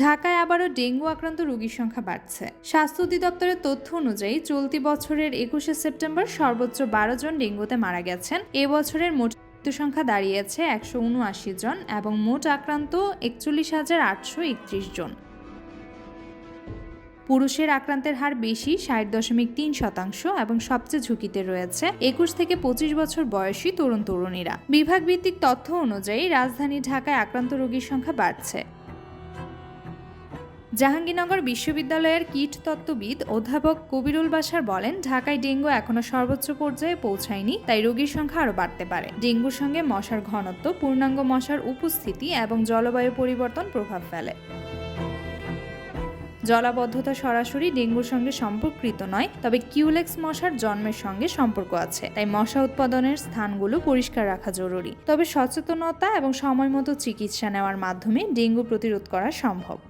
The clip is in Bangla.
ঢাকায় আবারও ডেঙ্গু আক্রান্ত রোগীর সংখ্যা বাড়ছে। স্বাস্থ্য অধিদপ্তরের তথ্য অনুযায়ী চলতি বছরের একুশে সেপ্টেম্বর সর্বোচ্চ বারো জন ডেঙ্গুতে মারা গেছেন। এ বছরের মোট মৃত্যু সংখ্যা দাঁড়িয়েছে একশো উনআশি জন এবং মোট আক্রান্ত একচল্লিশ হাজার আটশো একত্রিশ জন। পুরুষের আক্রান্তের হার বেশি, ষাট দশমিক তিন শতাংশ এবং সবচেয়ে ঝুঁকিতে রয়েছে একুশ থেকে পঁচিশ বছর বয়সী তরুণ তরুণীরা বিভাগ ভিত্তিক তথ্য অনুযায়ী রাজধানী ঢাকায় আক্রান্ত রোগীর সংখ্যা বাড়ছে। জাহাঙ্গীরনগর বিশ্ববিদ্যালয়ের কীট তত্ত্ববিদ অধ্যাপক কবিরুল বাসার বলেন, ঢাকায় ডেঙ্গু এখনও সর্বোচ্চ পর্যায়ে পৌঁছায়নি, তাই রোগীর সংখ্যা আরও বাড়তে পারে। ডেঙ্গুর সঙ্গে মশার ঘনত্ব, পূর্ণাঙ্গ মশার উপস্থিতি এবং জলবায়ু পরিবর্তন প্রভাব ফেলে। জলাবদ্ধতা সরাসরি ডেঙ্গুর সঙ্গে সম্পর্কিত নয়, তবে কিউলেক্স মশার জন্মের সঙ্গে সম্পর্ক আছে, তাই মশা উৎপাদনের স্থানগুলো পরিষ্কার রাখা জরুরি। তবে সচেতনতা এবং সময়মতো চিকিৎসা নেওয়ার মাধ্যমে ডেঙ্গু প্রতিরোধ করা সম্ভব।